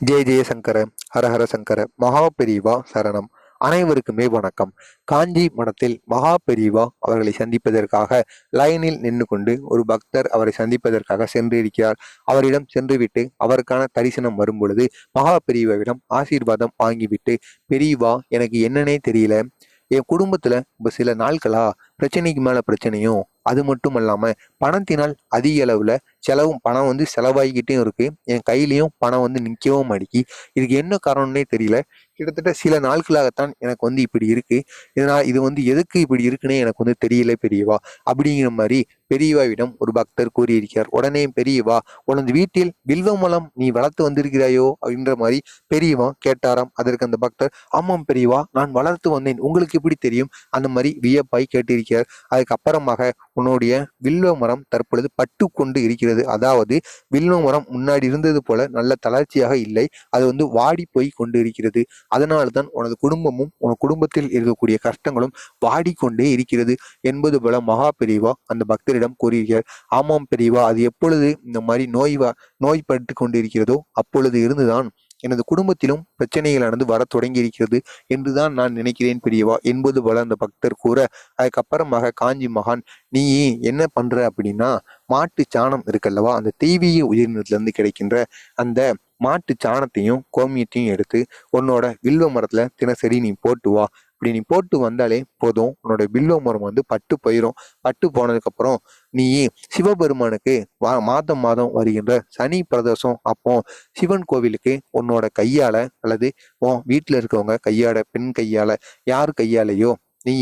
ஜெய ஜெயசங்கர ஹரஹர சங்கர மகா பெரிவா சரணம். அனைவருக்குமே வணக்கம். காஞ்சி மடத்தில் மகா பெரிவா அவர்களை சந்திப்பதற்காக லைனில் நின்று கொண்டு ஒரு பக்தர் அவரை சந்திப்பதற்காக சென்றிருக்கிறார். அவரிடம் சென்றுவிட்டு அவருக்கான தரிசனம் வரும் பொழுது மகா பெரியவாவிடம் ஆசீர்வாதம் வாங்கிவிட்டு பெரியவா எனக்கு என்னன்னே தெரியல. என் குடும்பத்தில் இப்போ சில நாட்களா பிரச்சனைக்கு மேலே பிரச்சனையும் அது மட்டும் அல்லாமல் பணத்தினால் அதிக அளவில் செலவும் பணம் வந்து செலவாகிக்கிட்டே இருக்கு. என் கையிலையும் பணம் வந்து நிற்கவும் மாட்டேங்கி இதுக்கு என்ன காரணம்னே தெரியல. கிட்டத்தட்ட சில நாட்களாகத்தான் எனக்கு வந்து இப்படி இருக்கு. இதனால் இது வந்து எதுக்கு இப்படி இருக்குன்னே எனக்கு வந்து தெரியல பெரியவா. அப்படிங்கிற மாதிரி பெரியவாவிடம் ஒரு பக்தர் கூறியிருக்கிறார். உடனே பெரியவா உனது வீட்டில் வில்வமலம் நீ வளர்த்து வந்திருக்கிறாயோ? அப்படின்ற மாதிரி பெரியவா கேட்டாராம். அதற்கு அந்த பக்தர் ஆமாம் பெரியவா நான் வளர்த்து வந்தேன். உங்களுக்கு எப்படி தெரியும்? அந்த மாதிரி வியப்பாய் கேட்டிருக்கிறார். அதுக்கப்புறமாக உன்னுடைய வில்வ மரம் தற்பொழுது பட்டு கொண்டு இருக்கிறது. அதாவது வில்வ மரம் முன்னாடி இருந்தது போல நல்ல தளர்ச்சியாக இல்லை. அது வந்து வாடி போய் கொண்டு இருக்கிறது அதனால தான் உனது குடும்பமும் உன் குடும்பத்தில் இருக்கக்கூடிய கஷ்டங்களும் வாடிக்கொண்டே இருக்கிறது என்பது போல மகா பெரியவா அந்த பக்தரிடம் கூறுகிறார். ஆமாம் பெரியவா அது எப்பொழுது இந்த மாதிரி நோய் வ- நோய்பட்டு கொண்டிருக்கிறதோ அப்பொழுது இருந்துதான் எனது குடும்பத்திலும் பிரச்சனைகளானது வர தொடங்கி இருக்கிறது என்றுதான் நான் நினைக்கிறேன் பெரியவா. என்பது போல அந்த பக்தர் கூற அதுக்கப்புறமாக காஞ்சி மகான் நீ என்ன பண்ற அப்படின்னா மாட்டு சாணம் இருக்கல்லவா? அந்த தெய்வீக உயிரினத்துல இருந்து கிடைக்கின்ற அந்த மாட்டு சாணத்தையும் கோமியத்தையும் எடுத்து உன்னோட வில்வ மரத்துல தினசரி நீ போட்டு வா. இப்படி நீ போட்டு வந்தாலே போதும். உன்னோட வில்வ மரம் வந்து பட்டு போயிடும் பட்டு போனதுக்கப்புறம் நீ சிவபெருமானுக்கு வா மாதம் மாதம் வருகின்ற சனி பிரதோஷம் அப்போ சிவன் கோவிலுக்கு உன்னோட கையால அல்லது உன் வீட்டில் இருக்கவங்க கையால பெண் கையால யார் கையாலையோ நீ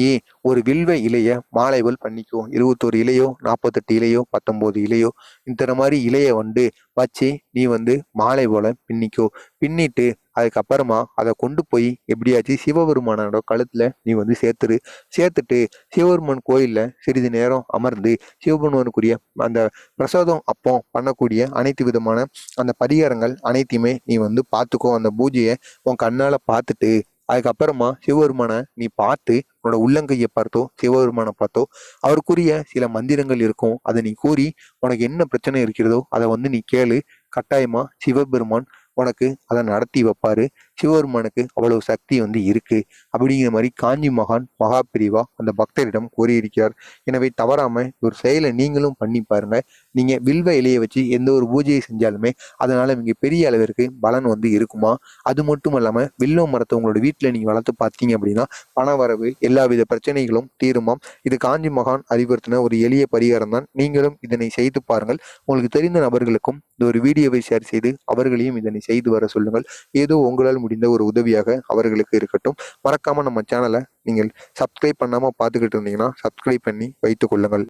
ஒரு வில்வ இலைய மாலை போல் பண்ணிக்கோ. இருபத்தோரு இலையோ நாற்பத்தெட்டு இலையோ பத்தொம்போது இலையோ இத்தனை மாதிரி இலையை வந்து வச்சு நீ வந்து மாலை போல பின்னிக்கோ. பின்னிட்டு அதுக்கப்புறமா அதை கொண்டு போய் எப்படியாச்சும் சிவபெருமானோட கழுத்துல நீ வந்து சேர்த்துரு. சேர்த்துட்டு சிவபெருமான் கோயிலில் சிறிது நேரம் அமர்ந்து சிவபெருமானுக்குரிய அந்த பிரசாதம் அப்போ பண்ணக்கூடிய அனைத்து விதமான அந்த பரிகாரங்கள் அனைத்தையுமே நீ வந்து பார்த்துக்கோ. அந்த பூஜையை உன் கண்ணால் பார்த்துட்டு அதுக்கப்புறமா சிவபெருமானை நீ பார்த்து உன்னோட உள்ளங்கையை பார்த்தோ சிவபெருமானை பார்த்தோ அவருக்குரிய சில மந்திரங்கள் இருக்கும். அதை நீ கூறி உனக்கு என்ன பிரச்சனை இருக்கிறதோ அதை வந்து நீ கேளு. கட்டாயமா சிவபெருமான் உனக்கு அதை நடத்தி வைப்பாரு. சிவபெருமானுக்கு அவ்வளவு சக்தி வந்து இருக்கு. அப்படிங்கிற மாதிரி காஞ்சி மகான் மகா பிரிவா அந்த பக்தரிடம் கூறியிருக்கிறார். எனவே தவறாம ஒரு செயலை நீங்களும் பண்ணி பாருங்க. நீங்க வில்வ இலையை வச்சு எந்த ஒரு பூஜையை செஞ்சாலுமே அதனால இங்க பெரிய அளவிற்கு பலன் வந்து இருக்குமா? அது மட்டும் இல்லாம வில்வ மரத்தை உங்களோட வீட்டுல நீங்க வளர்த்து பார்த்தீங்க அப்படின்னா பண வரவு எல்லாவித பிரச்சனைகளும் தீருமாம் இது காஞ்சி மகான் அறிவுறுத்தின ஒரு எளிய பரிகாரம் தான். நீங்களும் இதனை செய்து பாருங்கள். உங்களுக்கு தெரிந்த நபர்களுக்கும் இந்த ஒரு வீடியோவை ஷேர் செய்து அவர்களையும் இதனை செய்து வர சொல்லுங்கள். ஏதோ உங்களால் முடிந்த ஒரு உதவியாக அவர்களுக்கு இருக்கட்டும். மறக்காம நம்ம சேனலை நீங்கள் சப்ஸ்கிரைப் பண்ணாம பார்த்துக்கிட்டு இருந்தீங்கன்னா சப்ஸ்கிரைப் பண்ணி வைத்துக் கொள்ளுங்கள்.